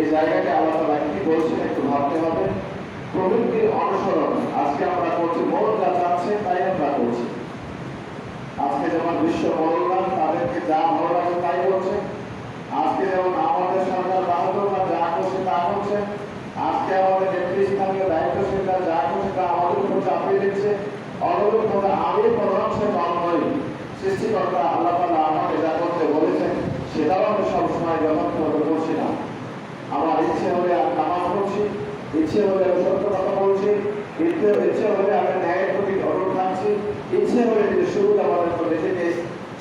এই জায়গাটা আল্লাহ তালা কি বলছেন একটু ভাবতে হবে প্রবৃত্তির অনুসরণ। আজকে আমরা করছি মন যা চাচ্ছে, তাই আমরা করছি। আজকে যেমন বিশ্ব মরণবান তাদেরকে যা ভালো লাগে তাই করছে। আজকে যেমন আমাদের সরকার বাহাদুররা যা করছে তা করছে। আজকে আমাদের নেতৃস্থানীয় দায়িত্বশীলরা যা করছে তা আমাদের উপর চাপিয়ে দিচ্ছে। অনুরূপ ভাবে আমি কোনো অংশে কম নই, সৃষ্টিকর্তা আল্লাহ তালা আমাকে যা করতে বলেছেন, সেটাও আমি সবসময় যথার্থভাবে করছি না। আমার ইচ্ছে হলে আমি নামাজ পড়ছি, ইচ্ছে হলে আমি সত্য কথা বলছি, ইচ্ছে হলে আমি ন্যায়ের প্রতি অটুট থাকছি ইচ্ছে হলে নিজের সুবিধা মনে করে নিজেকে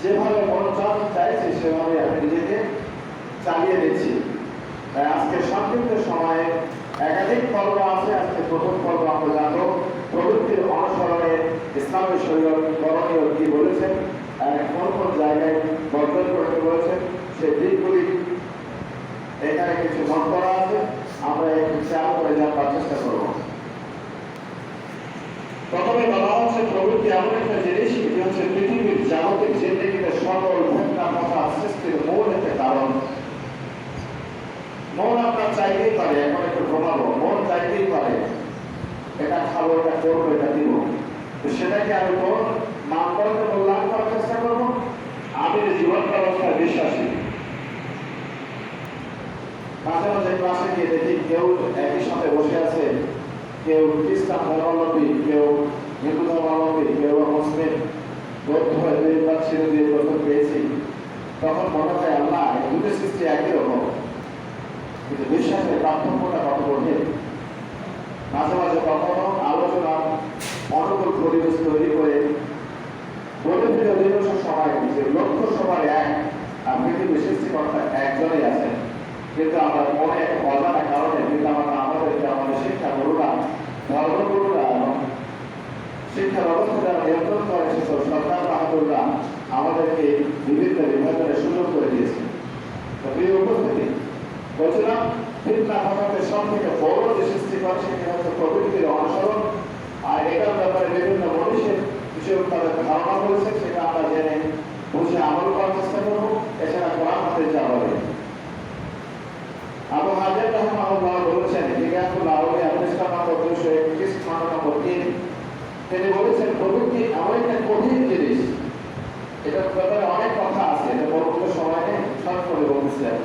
যেভাবে মন চান, চাইছে, সেভাবে আমি নিজেকে চালিয়ে দিচ্ছি। তাই আজকে সংক্ষিপ্ত সময়ে একাধিক পর্ব আছে, আজকে প্রথম পর্ব আমরা জানব প্রবৃত্তির অনুসরণে ইসলামের শরীর করণীয় কি বলেছেন কোন কোন জায়গায় বর্জন করতে বলেছেন সেই দিকগুলি এখানে কিছু মত করা আছে, আমরা একটু খেয়াল করে জানবার চেষ্টা করব। প্রথমে বলা হচ্ছে প্রবৃত্তি এমন একটা জিনিস এটি হচ্ছে পৃথিবীর জাগতিক জিন্দগিতে সকল ঘটনা কথা সৃষ্টির মূল একটা কারণ। মন আপনার চাইতেই পারে এখন একটু ঘুমাবো মন চাইতেই পারে, এটা খাব, এটা করব, এটা দিব। সেটাকে আমি কোন নামকরণে মূল্যায়ন করার চেষ্টা করব। আমি জীবন ব্যবস্থায় বিশ্বাসী মাঝে মাঝে ক্লাসে গিয়ে দেখি কেউ একই সাথে বসে আছে, কেউ খ্রিস্টান ধর্মাবলম্বী, কেউ হিন্দু ধর্মাবলম্বী, কেউ মুসলিম, বৌদ্ধ দুইবার ছেড়ে দিয়ে প্রথম পেয়েছি। তখন মনে হয়, আল্লাহ দুটো সৃষ্টি একই রকম। কিন্তু বিশ্বাসের পার্থক্যটা কত কঠিন মাঝে মাঝে কখনো আলোচনা, অনুকূল পরিবেশ তৈরি করে বলে ফিরে অধিকাংশ সময় যে লক্ষ্য সবার এক, আর পৃথিবীর সৃষ্টিকর্তা একজনই আছেন। কিন্তু আমরা মনে এক অজানা কারণে কিন্তু আমরা আমাদেরকে আমাদের শিক্ষা গুরুরা, ধর্মগুরুরা শিক্ষা ব্যবস্থা যারা নিয়ন্ত্রণ করে সেসব সরকার বাহাদুররা আমাদেরকে বিভিন্ন বিভাজনের সুযোগ করে দিয়েছে। প্রিয় উপস্থিতি, বলছিলাম, ফিতনা ফসাদের সব থেকে বড় যে সৃষ্টি করে সেটি হচ্ছে প্রকৃতির অনুসরণ। আর এটার ব্যাপারে বিভিন্ন মনীষের কিছু তাদের ধারণা বলেছে সেটা আমরা জেনে বুঝে আমল করার চেষ্টা করব। এছাড়া কোরআন হাতে যাওয়া আবু হাজার রহমাহুল্লাহ বলেছেন ইলিয়াসুল আউলিয়া পৃষ্ঠা নম্বর দুশো একত্রিশ খণ্ড নম্বর তিন তিনি বলেছেন প্রবৃত্তি এমন একটা কঠিন জিনিস। এটার ব্যাপারে অনেক কথা আছে, এটা পরবর্তী সময়ে শর্ট করে বলতেছিলেন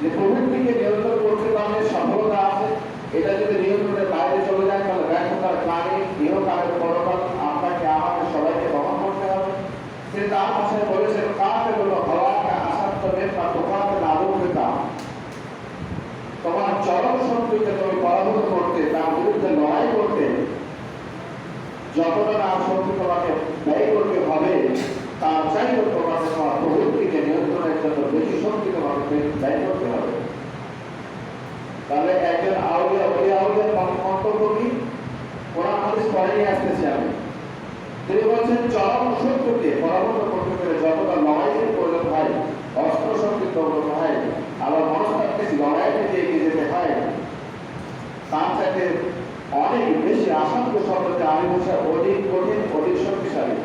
যে প্রবৃত্তিকে নিয়ন্ত্রণ করতে পারলে সফলতা আছে, এটা যদি নিয়ন্ত্রণের বাইরে চলে যায়, তাহলে ব্যর্থতার ক্লানি ইহকালের পরকাল আপনাকে, আমাকে সবাইকে বহন করতে হবে। তিনি তার ভাষায় বলেছেন কাকে বলো হওয়াকে আসাধ্য বা চরম শত্রুকে তুমি পরাভূত করতে তার বিরুদ্ধে লড়াই করতে যতটা না শক্তি তোমাকে ব্যয় করতে হবে। তার চাইতে তোমাকে তোমার প্রবৃত্তিকে নিয়ন্ত্রণের জন্য বেশি শক্তি তোমাকে ব্যয় করতে হবে তাহলে একজন আউলিয়া ওই আউলিয়ার মন্তব্য কি কোরআন হাদিস পরে নিয়ে আসতেছি আমি তিনি বলছেন চরম শত্রুকে পরাভূত করতে পেরে যতটা লড়াইয়ের প্রয়োজন হয় অস্ত্র শক্তির প্রয়োজন হয় আবার মনস্তাত্ত্বিক লড়াইতে দিয়ে এগিয়ে যেতে হয়, তার চাইতে অনেক বেশি আসাধ্য শব্দকে আমি বলছি অধিক কঠিন, অধিক শক্তিশালী।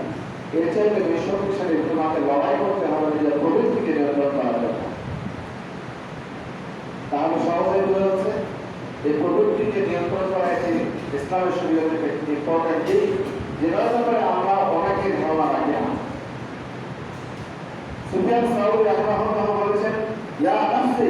এর চাইতে বেশি শক্তিশালী তোমাকে লড়াই করতে হবে, নিজের প্রবৃত্তিকে নিয়ন্ত্রণ করার জন্য। তাহলে সহজেই বোঝা যাচ্ছে, এই প্রবৃত্তিকে নিয়ন্ত্রণ করা একটি ইসলামের শরীয়তে একটি ইম্পর্টেন্ট দিক যেটার ব্যাপারে আমরা অনেকেই ধারণা রাখি না। সুফিয়ান সাউদি রাহমাহুল্লাহ বলেছেন ইয়া নাফসি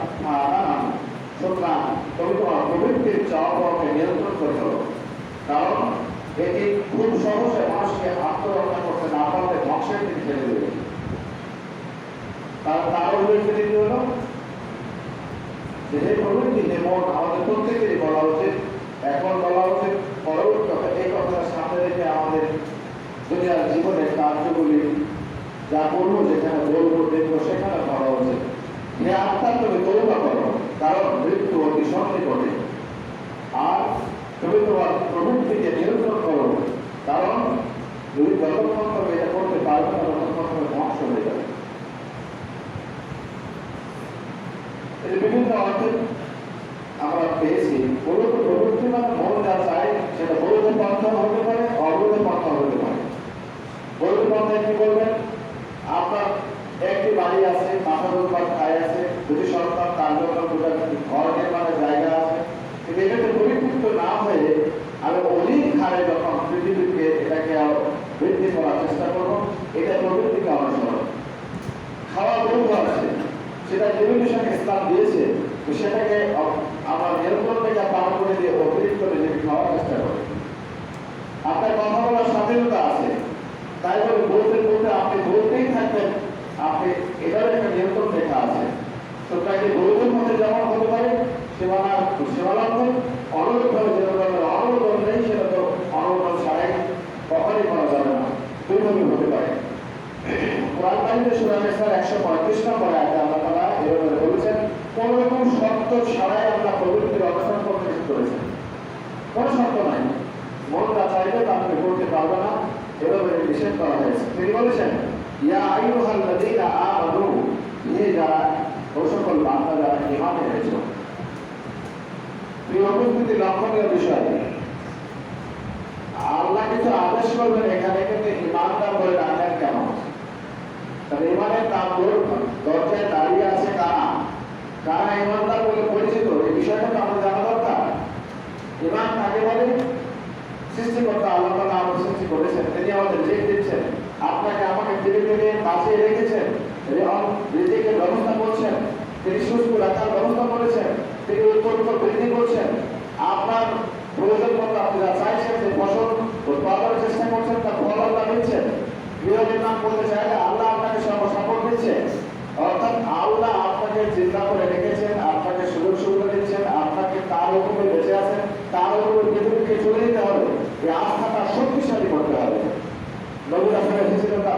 সুতরাং তুমি তোমার প্রবৃত্তির চাওয়া পথকে নিয়ন্ত্রণ করে কারণ এটি খুব সহজে মানুষকে আত্মরক্ষা করতে না পারলে ধ্বংসের দিকে দেবে তার তার উল্লেখ হলো প্রবৃত্তি যেমন আমাদের প্রত্যেকেরই বলা উচিত এখন বলা উচিত পরবর্তী কথা এই কথাটা সামনে রেখে আমাদের দুনিয়ার জীবনের কার্যগুলি যা করব যেখানে বলব, দেখব, সেখানে বলা উচিত। হে আত্মা তুমি তৌবা করো, কারণ মৃত্যু অতি সন্নিকটে। আর তুমি তোমার প্রবৃত্তিকে নিয়ন্ত্রণ করো, কারণ যদি যতক্ষণ তুমি এটা করতে পারবে না ততক্ষণ তুমি ধ্বংস হয়ে যাবে। এর বিভিন্ন অর্থে আমরা পেয়েছি মূলত প্রবৃত্তি মানে মন যা চায়, সেটা বৈধ পন্থা হতে পারে অবৈধ পন্থা হতে পারে। বৈধ পন্থায় কি করবেন বাড়ি আছে মাথার উপর খায় আছে দুটি সন্তান তার জন্য দুটা ঘর নির্মাণের জায়গা আছে, কিন্তু এটাতে পরিতৃপ্ত না হয়ে আমি অধিক হারে যখন পৃথিবীকে এটাকে আরও বৃদ্ধি করার চেষ্টা করব, এটা প্রবৃত্তিকে অনুসরণ খাওয়া বৈধ আছে, সেটা টেলিভিশন ইসলাম দিয়েছে, তো সেটাকে আমার নিয়ন্ত্রণ থেকে পার করে দিয়ে অতিরিক্ত নিজেকে খাওয়ার চেষ্টা করি আপনার কথা বলার স্বাধীনতা আছে, তাই বলে বলতে বলতে আপনি বলতেই থাকবেন আপনি এটার একটা নিয়ন্ত্রণ রেখা আছে। তো তাকে বৈধের মধ্যে যেমন হতে পারে সীমানা সীমালঙ্ঘন অনুরোধভাবে যেটা বলে অনুমোদন নেই, সেটা তো অনুমোদন ছাড়াই কখনই করা যাবে না। দুইভাবে হতে পারে। কোরআন কারিমে সূরা নিসার 135 নম্বর আয়াতে আল্লাহ তাআলা এভাবে বলেছেন, কোন রকম শর্ত ছাড়াই আমরা পবিত্র অবস্থান করেছেন। কোন শর্ত নাই। মন যা চাইবে তা করতে পারবে না। এভাবে নিষেধ করা হয়েছে। তিনি বলেছেন ইয়া আইয়ুহাল্লাযীনা আমানু হে যারা ও সকল বান্দা যারা ঈমান এনেছো প্রিয় উপস্থিতি, লক্ষণীয় বিষয়। আল্লাহ কিন্তু আদেশ করবেন, এখানে কিন্তু ইমানদার বলে ডাকেন কেন? তাহলে ইমানের নাম দরজায় দাঁড়িয়ে আছে কারা? কারা ইমানদার বলে পরিচিত? এই বিষয়টা তো আমাদের জানা দরকার। ইমান কাকে বলে সৃষ্টিকর্তা আল্লাহ তাআলা আমাদের সৃষ্টি করেছেন। তিনি আমাদের রিজিক দিচ্ছেন। আপনাকে আমাকে ধীরে ধীরে বাঁচিয়ে রেখেছেন। রিজিকের ব্যবস্থা করছেন। তিনি সুস্থ রাখার ব্যবস্থা করেছেন। তিনি উৎপন্ন বৃদ্ধি করছেন। আপনার প্রয়োজন মতো আপনি যা চাইছেন যে ফসল উৎপাদনের চেষ্টা করছেন তার ফল আল্লাহ দিচ্ছেন। গৃহ নির্মাণ করতে চাইলে আল্লাহ আপনাকে সর্বসাপোর্ট দিচ্ছে। অর্থাৎ আল্লাহ আপনাকে চিন্তা করে রেখেছেন আপনাকে সুযোগ সুবিধা দিচ্ছেন আপনাকে তার হুকুমে বেঁচে আছেন তার হুকুমে পৃথিবীকে চলে যেতে হবে এই আস্থাটা শক্তিশালী করতে হবে নবীর আসলে এসেছিল তার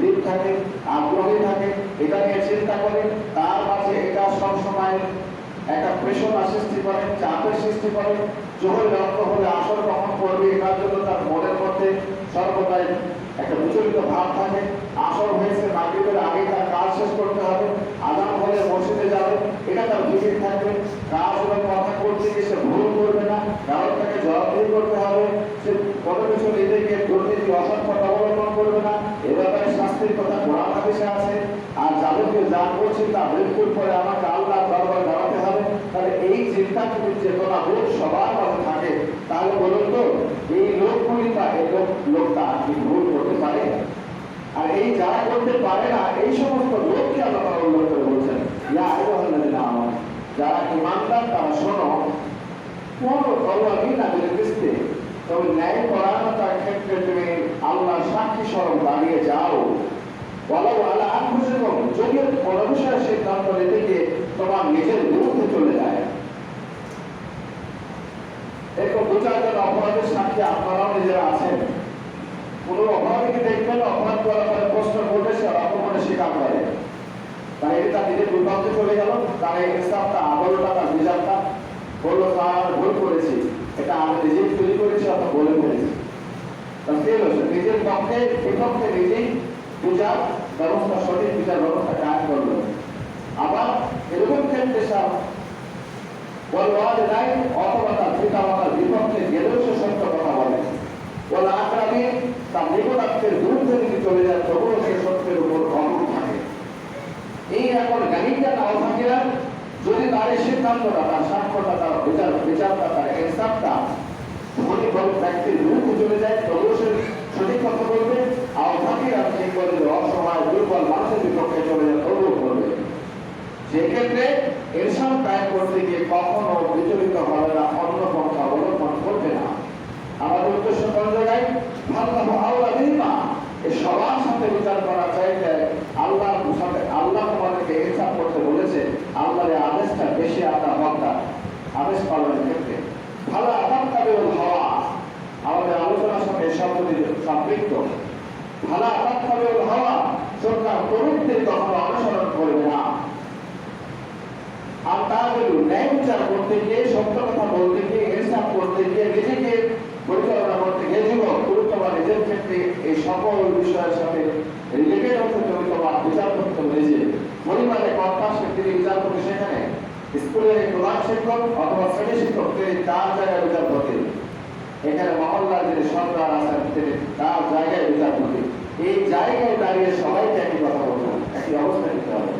উদ্দীপ থাকে আগ্রহী থাকে এটা নিয়ে চিন্তা করে তার মাঝে এটা সবসময় একটা প্রেশনা সৃষ্টি করে, চাপের সৃষ্টি করে, জোহর রক্ত হলে আসর কখন করবে, এটার জন্য তার মনের মধ্যে সর্বদাই একটা বিচলিত ভাব থাকে। আসর হয়েছে, মাগরিবের আগে তার কাজ শেষ করতে হবে, আজান হলে মসজিদে যাবে, এটা তার ভিড় থাকবে। কাজ এবং কথা করতে গিয়ে সে ভুল করবে না কারোর তাকে জবাবদিহি করতে হবে সে কোনো কিছু নিজেকে দুর্নীতি অসৎপথ অবলম্বন করবে না এ ব্যাপারে শাস্তির কথা কোরআন হাদিসে আছে আর যাদেরকে যা করছি তা মৃত্যুর পরে আমাকে আল্লাহ দরবারে দাঁড়াতে হবে। তাহলে এই চিন্তা যদি চেতনা বোধ সবার মাঝে থাকে, তাহলে বলুন তো, এই লোকগুলি বা এই লোক, লোকটা কি ভুল করতে পারে? আর এই যারা করতে পারে না, এই সমস্ত লোককে তাআলা উল্লেখ করে বলছেন, ইয়া আইয়ুহাল্লাযীনা আমানু যারা ঈমানদার, তারা শোনো, কোন তওয়াবি না কিস্তে তবে ন্যায় পরায়ণতার ক্ষেত্রে তুমি আল্লাহ সাক্ষী স্বরূপ দাঁড়িয়ে যাও। বলো আল্লাহ আত্মসেবক যদি কোনো সিদ্ধান্ত নিতে গিয়ে তোমার নিজের বিরুদ্ধে চলে যায়। এরকম দু চারজন অপরাধের সাক্ষী আপনারাও নিজেরা আছেন। কোন অপরাধীকে দেখবেন? অপরাধ করার পরে প্রশ্ন করবে সে অপমানে স্বীকার করে তাই এটা তার নিজের বিভ্রান্তে চলে গেল। তার ইনসাফটা, আদরটা, তার বিজাবটা বলল তার ভুল করেছি। এটা আমি নিজেই তৈরি করেছি, অথবা বলে ফেলেছি। তার ফেল হচ্ছে নিজের পক্ষে, বিপক্ষে নিজেই বিচার ব্যবস্থা সঠিক বিচার ব্যবস্থা কাজ করল আবার এরকম ক্ষেত্রে সব নাই, অথবা তার পিতা বিপক্ষে গেলেও সে সত্য কথা বলে। বলে তার চলে যায়, তবুও সে সত্যের উপর অটুট থাকে। এই এখন জ্ঞানীটা নাও থাকে না যদি তার এই সিদ্ধান্তটা, তার সাক্ষ্যটা তার বিচার বিচারটা, তার ইনসাফটা ধনী ব্যক্তির বিরুদ্ধে চলে যায়, তবুও সে সঠিক কথা বলবে। আর ফাঁকিরা কায়েম করতে গিয়ে আমাদের আল্লাহ আল্লাহ আল্লাহ এই আদেশটা বেশি আমরা হকদার আদেশ পালনের ক্ষেত্রে। ভালো হওয়া। আমাদের আলোচনার এই শব্দটি সম্পৃক্ত। ভালো তুমি নিজের ক্ষেত্রে এই সকল বিষয়ের সাথে রিলেটেড হচ্ছে বিচার করতে নিজে। পরিবারে বিচার করতে সেখানে। স্কুলের প্রধান শিক্ষক অথবা শিক্ষক, তিনি তার জায়গায় বিচার করতে এখানে মহল্লার যিনি সরকার আছেন তিনি তার জায়গায় বিচার করতে এই জায়গায় দাঁড়িয়ে সবাইকে একই কথা বলবেন একই অবস্থা নিতে হবে।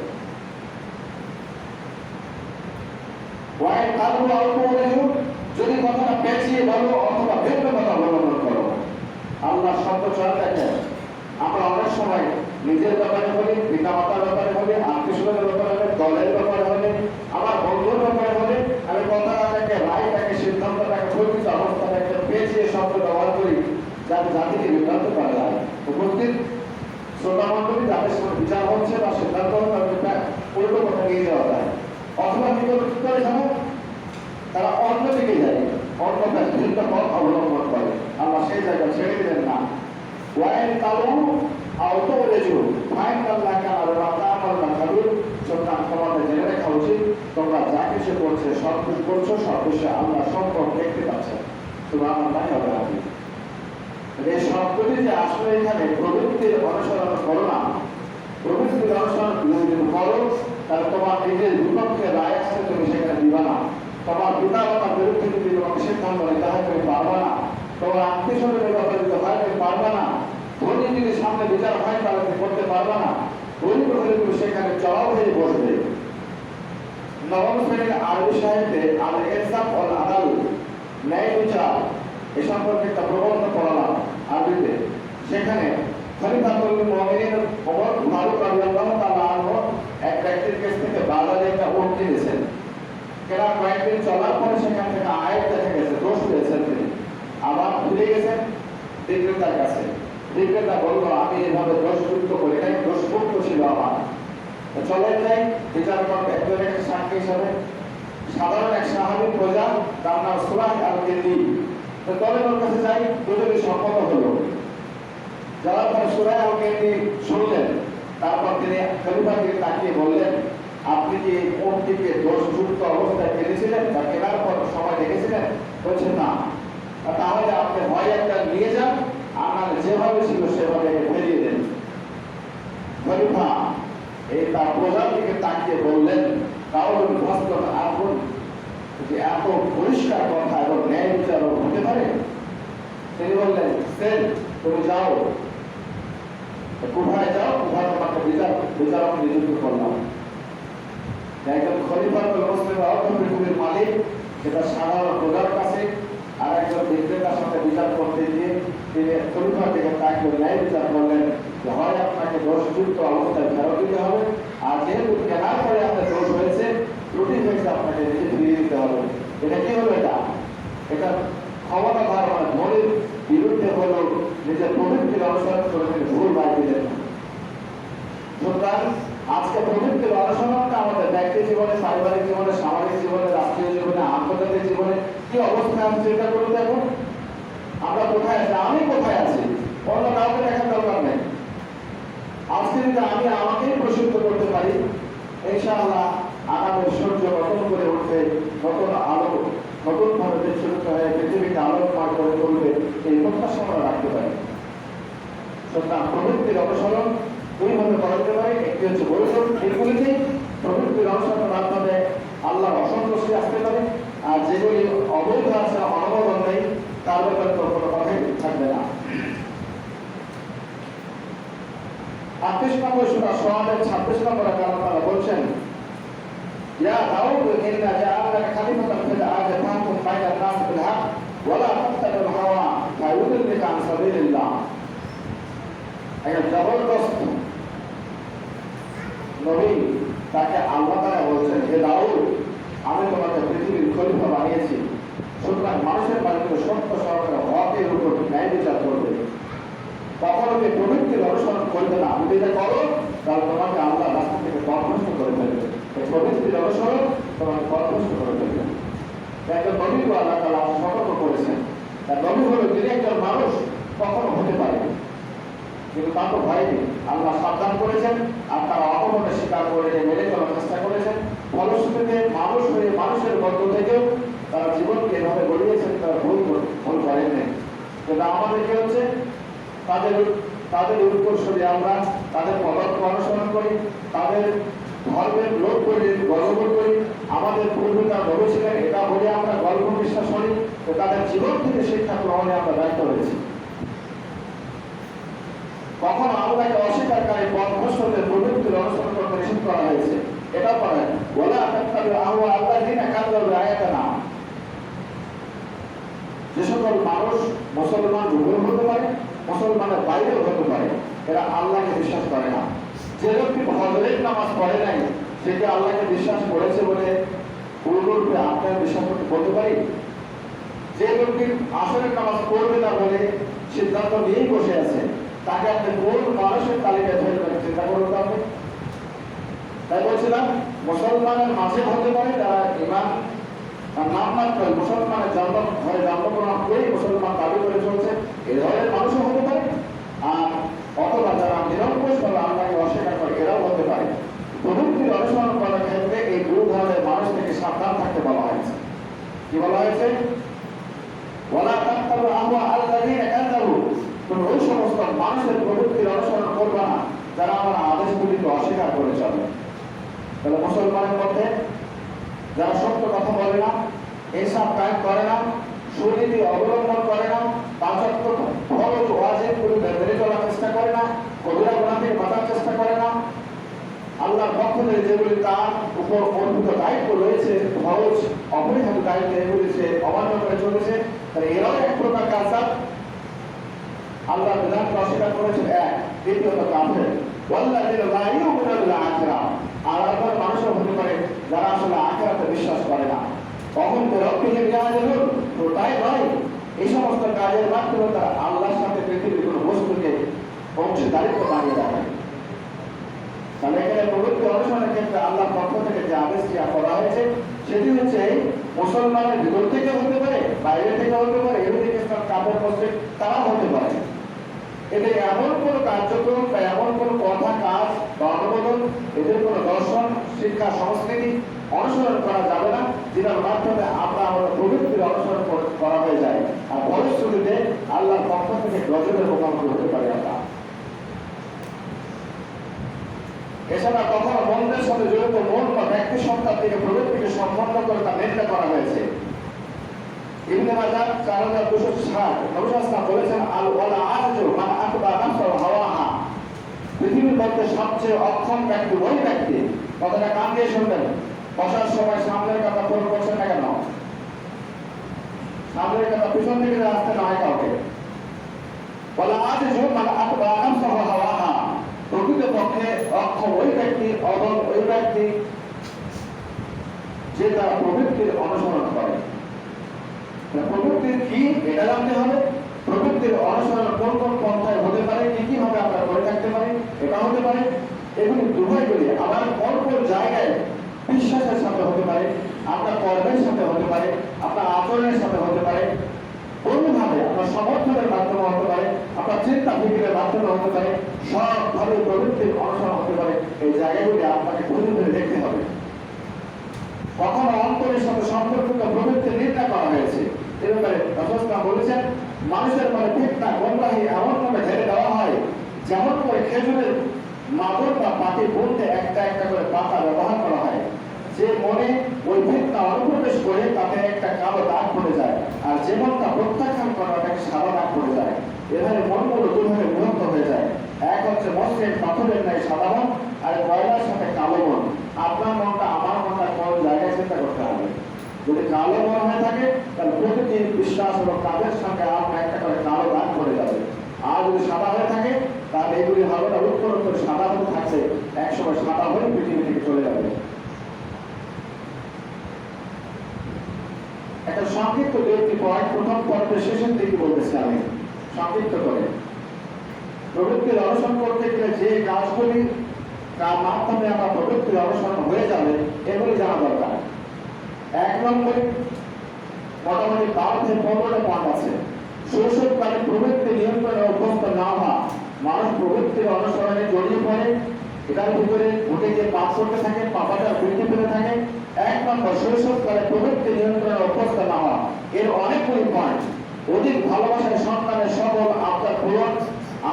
যদি কথাটা পেঁচিয়ে বলো অথবা ভিন্ন কথা অবলম্বন করো। আল্লাহ শব্দ চল দেখেন আমরা অনেক সময় নিজের ব্যাপারে বলি পিতা মাতার ব্যাপারে বলি আত্মীয় ব্যাপারে হলে দলের ব্যাপারে হলে আমার বন্ধুর ব্যাপারে হলে আমি কথাটাকে রায়টাকে সিদ্ধান্তটাকে পরিচিত অবস্থাটাকে পেঁচিয়ে শব্দ ব্যবহার করি, যাতে জাতিকে বিভ্রান্ত করা যায়। উপস্থিত শ্রোতামন্ডলী যাদের সময় বিচার হচ্ছে বা সিদ্ধান্ত হচ্ছে তাদেরকে উল্টো কথা নিয়ে যাওয়া যায়। অথবা কি করে জানো তারা অন্য দিকে যায়, অন্য ভিন্ন পথ অবলম্বন করে। আল্লাহ সেই জায়গা ছেড়ে দিলেন না। ওয়াইন কালু আউতো রেজু ফাইন আল্লাহ কাল রাতা আল্লাহ খালু সুতরাং তোমাদের জেনে রাখা উচিত, তোমরা যা কিছু করছে, সব কিছু করছ, সব কিছু আল্লাহ সম্পর্ক দেখতে পাচ্ছে। হবে না শব্দটি যে আসলে এখানে প্রবৃত্তির অনুসরণ করো না। প্রবৃত্তির অনুসরণ করো, তাহলে তোমার নিজের বিপক্ষে রায় আসলে তুমি সেখানে দিবা না। তোমার পিতা মাতার বিরুদ্ধে যদি তোমাকে সিদ্ধান্ত নিতে হয়, তুমি পারবা না। তোমার আত্মীয় স্বজনের ব্যাপারে যদি পারবা না। ধনী যদি সামনে বিচার হয়, তাহলে তুমি করতে পারবা না। গরিব হলে তুমি সেখানে চড়াও হয়ে বসবে। নবম শ্রেণির আরবি সাহিত্যে আল ইনসাফ অল আদাল ন্যায় বিচার, এ সম্পর্কে একটা প্রবন্ধ পড়ালাম আরবিতে। সেখানে খলিফাতুল মুমিনিন ওমর ফারুক রাদিয়াল্লাহু তাআলা আনহু এক ব্যক্তির কাছ থেকে বাজারে একটা উট কিনেছেন। কেনা কয়েকদিন চলার পরে সেখান থেকে আয়াত দেখা গেছে, দোষ পেয়েছেন তিনি। আবার ফিরে গেছেন বিক্রেতার কাছে। বিক্রেতা বলল, আমি এভাবে দোষযুক্ত করি নাই, দোষমুক্ত ছিল আমার। তো চলেন যাই বিচার করবে একজন সাক্ষী হিসাবে সাধারণ এক সাহাবি প্রজা তার নাম সুরাহ আল কেন্দি তো দলের কাছে যাই দুজনে সম্মত হলো। যারা পর সুরাহ আল কেন্দি শুনলেন, তারপর তিনি খলিফাকে তাকিয়ে বললেন, আপনি কি মূর্তিকে দোষযুক্ত অবস্থায় কিনেছিলেন বা কেনার পর সময় দেখেছিলেন? বলছে না। তাহলে আপনি হয় একটা নিয়ে যান নাহলে যেভাবে ছিল সেভাবে ফেরিয়ে দেন। খলিফা এই তার প্রজার দিকে তাকিয়ে বললেন তাহলে ভস্ত আগুন যে এত পরিষ্কার কথা এবং ন্যায় বিচার হতে পারে, তিনি বললেন, সেন, তুমি যাও। কোথায় যাও? কোথায় তোমাকে বিচার, বিচারক নিযুক্ত করলাম? একজন খলিফা মুসলিম অর্থ পৃথিবীর মালিক, সেটা সাধারণ প্রজার কাছে, আর একজন বিক্রেতার সাথে বিচার করতে গিয়ে তিনি খলিফা থেকে তাকে ন্যায় বিচার করলেন। যে হয় আপনাকে দোষযুক্ত অবস্থায় ফেরত দিতে হবে। আর যেহেতু কেনার পরে আপনার দোষ হয়েছে, ত্রুটি হয়েছে, আপনাকে নিজে ফিরিয়ে দিতে হবে। এটা কি হলো এটা? এটা ক্ষমতা ধারণা ধনীর বিরুদ্ধে হলো, নিজের প্রবৃত্তির অনুসরণ করে ভুল বাই দিলেন। সুতরাং আজকে প্রবৃত্তির অনুসরণটা আমাদের ব্যক্তি জীবনে, পারিবারিক জীবনে, সামাজিক জীবনে, রাষ্ট্রীয় জীবনে, আন্তর্জাতিক জীবনে কি অবস্থায় আছে চিন্তা করুন দেখুন। আমরা কোথায় আছি? আমি কোথায় আছি? অন্য কাউকে দেখার দরকার নেই। আজকে যদি আমি আমাকেই প্রসিদ্ধ করতে পারি। ইনশাআল্লাহ আগামী সূর্য নতুন করে উঠবে, নতুন আলো, নতুন ভাবে বিচ্ছুরিত হয়ে পৃথিবীকে আলোকময় করে তুলবে, এই প্রত্যাশা আমরা রাখতে পারি। সুতরাং প্রবৃত্তির অনুসরণ, দুই ভাবে করা যেতে পারে, একটি হচ্ছে বৈধ এগুলিতে প্রবৃত্তির অনুসরণের মাধ্যমে আল্লাহর অসন্তুষ্টি আসতে পারে, আর যেগুলি অবৈধ আছে অনুমোদন নেই, তার ব্যাপারে তো কোনো কথাই থাকবে না। আটত্রিশ নম্বর সুরা সোয়াবের ছাব্বিশ নম্বর আল্লাহ তারা বলছেন, ইয়া দাউদ ইন্না জাআলনাকা খলিফাতান ফিল আরদি ফাহকুম বাইনান নাস বিল হক ওয়ালা তাত্তাবি'ল হাওয়া ফায়ুদিল্লুকা আন সাবিলিল্লাহ। একটা জবরদস্ত নবী তাকে আল্লাহ তারা বলছেন, হে দাউদ, আমি তোমাকে পৃথিবীর খলিফা বানিয়েছি। সুতরাং মানুষের বাড়িতে সত্য সরকার উপর ন্যায় বিচার করবে। অনুসরণ করবে না যদি এটা করো, তাহলে তোমাকে আল্লাহ রাস্তা থেকে পথভ্রষ্ট করে ফেলবে। এই প্রবৃত্তির তোমাকে পথভ্রষ্ট করে ফেলবে। একজন নবীকে আল্লাহ তালা সতর্ক করেছেন। তার নবী হলো তিনি একজন মানুষ, কখনো হতে পারে কিন্তু তার তো ভয় নেই আল্লাহ সাবধান করেছেন আর তারা অপমানের স্বীকার করে মেনে চলার চেষ্টা করেছেন। ফলশ্রুতিতে মানুষ হয়ে মানুষের মধ্য থেকেও তারা জীবনকে এভাবে গড়িয়েছেন, তারা ভুল ভুল করেননি। কিন্তু আমাদের কি হচ্ছে? তাদের তাদের উত্তরসূরি আমরা তাদের পদার্থ অনুসরণ করি, তাদের ধর্মের লোক করি গর্ব করি। আমাদের পূর্বিকা ভবিষ্যতে এটা বলে আমরা গল্প বিশ্বাস করি, তো তাদের জীবন থেকে শিক্ষা গ্রহণে আমরা দায়িত্ব রয়েছি কখনো আল্লাহকে অস্বীকারী পথভ্রষ্টদের প্রবৃত্তির অনুসরণ করতে নিষেধ করা হয়েছে। এটা পরে বলে আকাত্তাবে আহু আল্লাহ দিন একাত্তর আয়াতে না যে সকল মানুষ মুসলমান রূপেও হতে পারে মুসলমানের বাইরেও হতে পারে, এরা আল্লাহকে বিশ্বাস করে না। যে ব্যক্তি হজরের নামাজ পড়ে নাই, সে কি আল্লাহকে বিশ্বাস করেছে বলে পূর্ণরূপে আপনার বিশ্বাস করতে বলতে পারি? যে ব্যক্তি আসরের নামাজ পড়বে না বলে সিদ্ধান্ত নিয়েই বসে আছে, তাকে আপনি কোন মানুষের তালিকায় ধরবেন চিন্তা করুন তো তাই বলছিলাম, মুসলমানের মাঝে হতে পারে যারা ইমান আর নাম মাত্র মুসলমানের জন্ম ঘরে জন্মগ্রহণ করেই মুসলমান দাবি করে চলছে। এ ধরনের মানুষও হতে পারে। আর অথবা যারা নিরঙ্কুশ ভাবে আল্লাহকে অস্বীকার করে, এরাও হতে পারে। প্রযুক্তির অনুসরণ করার ক্ষেত্রে এই দু ধরনের মানুষ থেকে সাবধান থাকতে বলা হয়েছে। কি বলা হয়েছে? বলা তাক্তারু আহওয়া আল্লাযীনা কাযাবু। তুমি ওই সমস্ত মানুষের প্রবৃত্তির অনুসরণ করবে না। যারা আমার আদেশগুলিকে অস্বীকার করে চলে। তাহলে মুসলমানের মধ্যে যারা সত্য কথা বলে না এসব কাজ করে না, সুনীতি অবলম্বন করে না পাঁচত্ব ফরজ ওয়াজিবগুলো মেনে চলার চেষ্টা করে না, কবিরা গুণা থেকে বাঁচার চেষ্টা করে না। আল্লাহর পক্ষ যেগুলি তার উপর অর্পিত দায়িত্ব রয়েছে ফরজ অপরিহার্য দায়িত্ব এগুলি সে অমান্য করে চলেছে এরাও এক প্রকার কাজ আল্লাহ বিধানকে অস্বীকার করেছেন, এক। দ্বিতীয়ত কাফের। ওয়াল্লাযীনা লা ইউমিনুনা বিল আখিরাহ আর আবার মানুষও হতে পারে, যারা আসলে কখন রব্বিহিম ইয়াজুলুন তো তাই নয়। এই সমস্ত কাজের মাধ্যমে তারা আল্লাহর সাথে পৃথিবীর কোনো বস্তুকে অংশীদারিত্ব বানিয়ে রাখে তাহলে এখানে প্রবৃত্তি অনুসরণের ক্ষেত্রে আল্লাহর পক্ষ থেকে যে আদেশটি করা হয়েছে, সেটি হচ্ছে মুসলমানের ভিতর থেকে হতে পারে, বাইরে থেকে হতে পারে খ্রিস্টান কাপড় মসজিদ তারা হতে পারে। এদের এমন কোন কার্যক্রম বা এমন কোন কথা, কাজ বা অনুমোদন, এদের কোন দর্শন, শিক্ষা, সংস্কৃতি অনুসরণ করা যাবে না, যেটার মাধ্যমে আমরা আমাদের প্রবৃত্তির অনুসরণ করা হয়ে যায়। আর ফলশ্রুতিতে আল্লাহর পক্ষ থেকে গজবের মোকাবিলা হতে পারি আমরা। এছাড়া সাথে জড়িত মন বা ব্যক্তি থেকে প্রবৃত্তিকে সম্পন্ন করে তা নিন্দা করা হয়েছে। ইবনে চার হাজার দুশো ষাট নবীলাম বলেছেন, আল আজু আকবা পৃথিবীর মধ্যে সবচেয়ে অক্ষম ব্যক্তি ওই ব্যক্তি। কথাটা কান দিয়ে শুনবেন। বসার সময় সামনের কথা ফোন করছেন না। কেন সামনের কথা পিছন দিকে আসতে না হয় কাউকে যে মানে আকবা নাফসাল হাওয়াহা। প্রকৃতপক্ষে অক্ষম ওই ব্যক্তি, অবল ওই ব্যক্তি, যে তার প্রবৃত্তির অনুসরণ করে। প্রবৃত্তির কি? এটা জানতে হবে। প্রবৃত্তির অনুসরণ কোন কোন পন্থায় হতে পারে? কি কি ভাবে আমরা করে থাকতে পারি? এটা হতে পারে। এগুলি দুভাইগুলি আবার কোন কোন জায়গায় বিশ্বাসের সাথে হতে পারে আপনার কর্মের সাথে হতে পারে, আপনার আচরণের সাথে হতে পারে, কোনভাবে আপনার সমর্থনের মাধ্যমে হতে পারে, আপনার চিন্তা ফিকিরের মাধ্যমে হতে পারে, সবভাবে প্রবৃত্তির অনুসরণ হতে পারে, এই জায়গাগুলি আপনাকে খুঁজে দেখতে হবে। কখনো অন্তরের সাথে সম্পর্কিত প্রবৃত্তি নির্ণয় করা হয়েছে। এ ব্যাপারে বলেছেন, মানুষের মনে ফিতনা গোমরাহি এমন ভাবে ঢেলে দেওয়া হয়, যেমন করে খেজুরের মাদর বা পাতি বলতে একটা একটা করে পাতা ব্যবহার করা হয়। যে মনে ওই ফিতনা অনুপ্রবেশ করে তাতে একটা কালো দাগ পড়ে যায়। আর যে মনটা প্রত্যাখ্যান করা একটা সাদা দাগ পড়ে যায়। এভাবে মনগুলো দুভাবে বিভক্ত হয়ে যায়। এক হচ্ছে মসৃণ পাথরের ন্যায় সাদা মন, আর কয়লার সাথে কালো মন। আপনার মনটা আমার মনটা কোন জায়গায় চিন্তা করতে হবে। যদি কালো মন হয়ে থাকে, তাহলে প্রতিটি বিশ্বাস এবং কাজের সঙ্গে আপনার একটা করে কালো দাগ পড়ে যাবে। আর যদি সাদা হয়ে থাকে, তাহলে এগুলি হবে না, উত্তর উত্তর সাদা হতে থাকছে। একসময় সাদা হয়ে পৃথিবী থেকে চলে যাবে একটা সংক্ষিপ্ত একটি পয়েন্ট প্রথম পর্বের শেষের দিকে বলতেছি আমি। সংক্ষিপ্ত করে। প্রবৃত্তির অনশন করতে গেলে যে কাজগুলি তার মাধ্যমে আমার প্রবৃত্তির অনশন হয়ে যাবে, এগুলি জানা দরকার। এক নম্বরে মোটামুটি বারো থেকে পনেরোটা পয়েন্ট আছে। শৈশবকালে প্রবৃত্তি নিয়ন্ত্রণে অভ্যস্ত না হওয়া। মানুষ প্রবৃত্তির অনুসরণে জড়িয়ে পড়ে। এটার ভিতরে ঘটে যে পাপ করতে থাকে পাপাটা বৃদ্ধি পেতে থাকে। এক নম্বর শৈশবকালে অভ্যস্ত এর অনেকগুলি পয়েন্ট অধিক ভালোবাসায় সন্তানের আবদার পূরণ,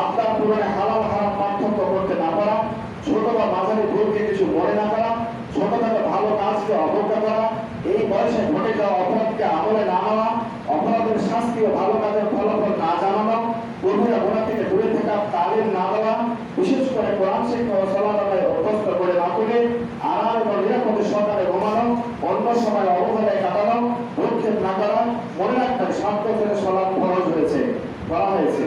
আবদার পূরণে হালাল হারাম পার্থক্য করতে না পারা, ছোট বা মাঝারি ভুলকে কিছু মনে না করা ছোটখাটো ভালো কাজকে অবজ্ঞা করা, এই বয়সে ঘটে যাওয়া অপরাধকে আমলে না নেওয়া, অপরাধের শাস্তি ও ভালো কাজের ফলাফল না জানানো কর্মীরা গোড়া থেকে দূরে থাকা তালিম না দেওয়া বিশেষ করে কোরআন শিক্ষা ও সলাদায় অভ্যস্ত করে না করে আরাম এবং নিরাপদে সরকারে ঘুমানো অন্য সময় অবহেলায় কাটানো ভূক্ষেপ না করা, মনে সলাপ খরচ হয়েছে করা হয়েছে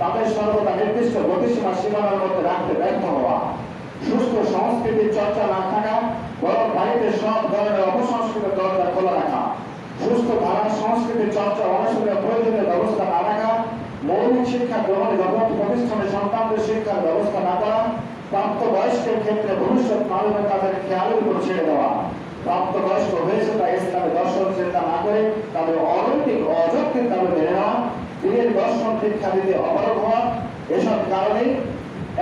তাদের নির্দিষ্ট মধ্যে রাখতে ব্যর্থ হওয়া। সুস্থ সংস্কৃতির চর্চা না থাকা, বরং বাড়িতে সব ধরনের অপসংস্কৃতির দরজা খোলা রাখা। সুস্থ ধারা সংস্কৃতির চর্চা অনুশীলনের প্রয়োজনীয় ব্যবস্থা না রাখা, মৌলিক শিক্ষা গ্রহণে যথাযথ প্রতিষ্ঠানে সন্তানদের শিক্ষার ব্যবস্থা না করা প্রাপ্ত বয়স্কের ক্ষেত্রে ভবিষ্যৎ মানবের তাদের খেয়ালের উপর ছেড়ে দেওয়া। প্রাপ্ত বয়স্ক হয়েছে তাই ইসলামে দর্শন চিন্তা না করে তাদের অনৈতিক অযৌক্তিক দাবি মেনে নেওয়া, দিনের দর্শন শিক্ষা দিতে অবরোধ হওয়া, এসব কারণে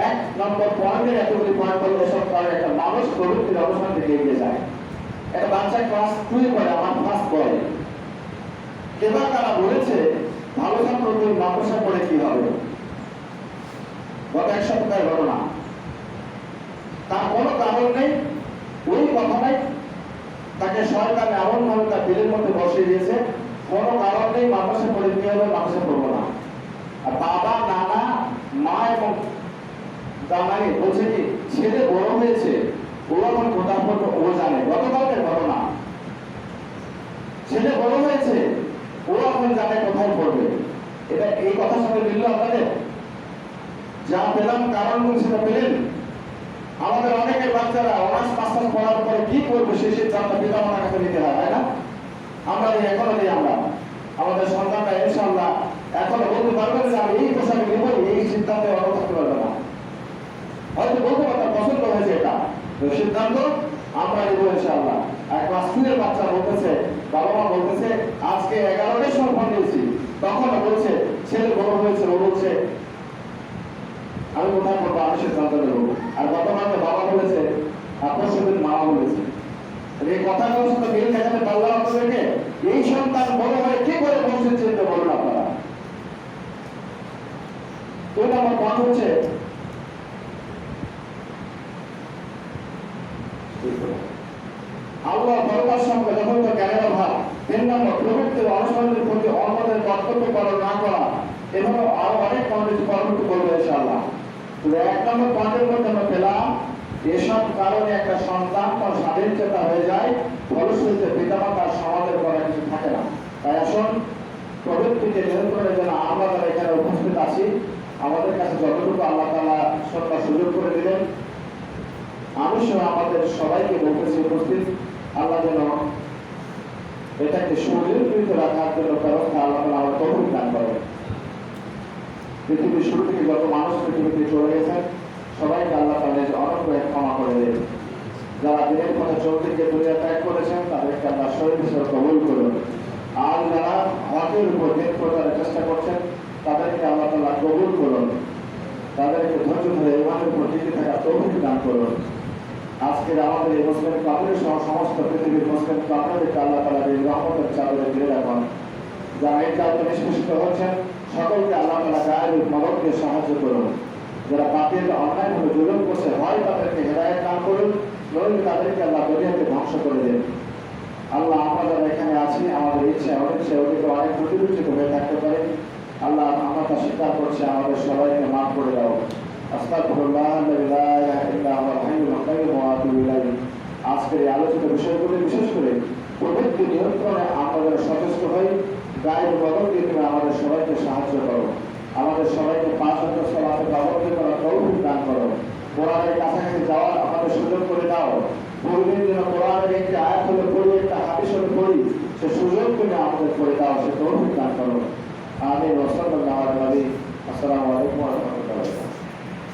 এক নম্বর পয়েন্টের এতগুলি পয়েন্ট হলো এসব কারণে একটা মানুষ প্রবৃত্তির অবস্থান থেকে এগিয়ে যায়। একটা বাচ্চা ক্লাস টুয়ে পড়ে, আমার ফার্স্ট বয় এবার তারা বলেছে, ভালো ছাত্র তুই মাদ্রাসা পড়ে কি হবে? গত এক সপ্তাহের ঘটনা। তার কোনো কারণ নেই, ওই কথাটাই তাকে সরকার এমন ভাবে তার বিলের মধ্যে বসিয়ে দিয়েছে, কোনো কারণ নেই, মাদ্রাসা পড়ে কি হবে, মাদ্রাসা পড়ব না। আর বাবা, নানা, মা এবং জামাই বলছে কি, ছেলে বড় হয়েছে ও কোথাও পড়বে ও জানে গতকালকের ঘটনা। ছেলে বড় হয়েছে ও এখন জানে কোথায় পড়বে? এটা এই কথার সঙ্গে মিলল আপনাদের? যা পেলাম কারণগুলো সেটা পেলেন। আমাদের অনেকের বাচ্চারা অনার্স মাস্টার্স পড়ার পরে কি করবে সেই সিদ্ধান্ত পিতা মাতার কাছে নিতে হয়, তাই না? আমরা দিই এখনও দিই আমরা। আমাদের সন্তানরা ইনশাআল্লাহ এখনও বলতে পারবেন যে আমি এই পোশাকে নিব, এই সিদ্ধান্তে অনড় থাকতে পারবে না। হয়তো বলতে পারতাম, পছন্দ হয়েছে এটা। সিদ্ধান্ত আমরা নিব ইনশাআল্লাহ। আর ক্লাস টু এর বাচ্চা বলতেছে, বাবা মা বলতেছে, আজকে এগারোটার সময় ফোন দিয়েছি। তখন বলছে, ছেলে বড় হয়েছে, ও বলছে, আমি কোথায় করব আমি সিদ্ধান্ত নেব। আর গত মাসে বাবা বলেছে, আপনার সাথে মা বলেছে। এই কথাগুলোর সাথে মিল দেখাতে পারলাম আপনাদেরকে। এই সন্তান বড় হয়ে কি করে পৌঁছে চিনতে বলুন আপনারা? দুই নম্বর পথ হচ্ছে সঙ্গে যথাযথ জ্ঞানের অভাব তিন নম্বর প্রবৃত্তির অনুসরণের প্রতি অন্যদের কর্তব্য পালন না করা, এভাবে আরও অনেক পয়েন্ট পরবর্তী করবে ইনশাআল্লাহ। এক নম্বর পয়েন্টের মধ্যে আমরা পেলাম, এসব কারণে একটা সন্তান তার স্বাধীন চেতা হয়ে যায়, ফলশ্রুতিতে পিতামাতার সমাজের করা কিছু থাকে না। তাই আসুন প্রবৃত্তিকে নিয়ন্ত্রণের জন্য আমরা যারা এখানে উপস্থিত আছি, আমাদের কাছে যতটুকু আল্লাহ তালা সত্তা সুযোগ করে দিলেন, আমি আমাদের সবাইকে বলতেছি উপস্থিত। আল্লাহ যেন এটাকে সুনিয়ন্ত্রিত রাখার জন্য ব্যবস্থা আল্লাহ তালা আমার তহবিল দান করেন। পৃথিবীর শুরু থেকে যত মানুষ পৃথিবীতে চলে গেছেন সবাইকে আল্লাহ তাদের অনন্ত এক ক্ষমা করে দেন। যারা দিনের পথে চলতে গিয়ে দুনিয়া ত্যাগ করেছেন, তাদেরকে আল্লাহ শরীর হিসেবে কবুল করুন আর যারা হকের উপর দিন প্রচারের চেষ্টা করছেন, তাদেরকে আল্লাহ তালা কবুল করুন। তাদেরকে ধৈর্য ধরে ইমানের উপর টিকে থাকা তৌফিক দান করুন। আজকের আমাদের এই মুসলিম কাপড়ের সহ সমস্ত পৃথিবীর মুসলিম কাপড়েরকে আল্লাহ তালা এই রহমতের চাদরে ঘিরে রাখুন। যারা এই কাজে নিষ্পেষিত হচ্ছেন সকলকে আল্লাহ তালা গায়ের মদতকে সাহায্য করুন। যারা পাপের অন্যায় ভাবে জুলুম করছে, হয় তাদেরকে হেদায়ত দান করুন, নইলে তাদেরকে আল্লাহ দুনিয়াকে ধ্বংস করে দেন। আল্লাহ, আমরা যারা এখানে আছি, আমাদের ইচ্ছে অনিচ্ছে ওদিকে অনেক প্রতিরুচিত হয়ে থাকতে পারে। আল্লাহ, আমরা তা স্বীকার করছি, আমাদের সবাইকে মাফ করে দাও। হুয়াল হাইয়ুল কাইয়্যুম ওয়া আতুবু ইলাইহি আজকের এই আলোচিত বিষয়গুলি বিশেষ করে প্রবৃত্তি নিয়ন্ত্রণে যেন সচেষ্ট হই গায়ের বদল দিয়ে তুমি আমাদের সবাইকে সাহায্য করো আমাদের সবাইকে পাঁচ হাজার সলাতে পাবন্দ করা তৌফিক দান করো কোরআনের কাছাকাছি যাওয়ার আমাদের সুযোগ করে দাও পূর্বের জন্য কোরআনের একটি আয়াত হলে পড়ি একটা হাদিস হলে পড়ি সে সুযোগ তুমি আমাদের করে দাও সে তৌফিক দান করো আমি রসল্লাহ আসসালামু আলাইকুম রাহমাতুল্লাহি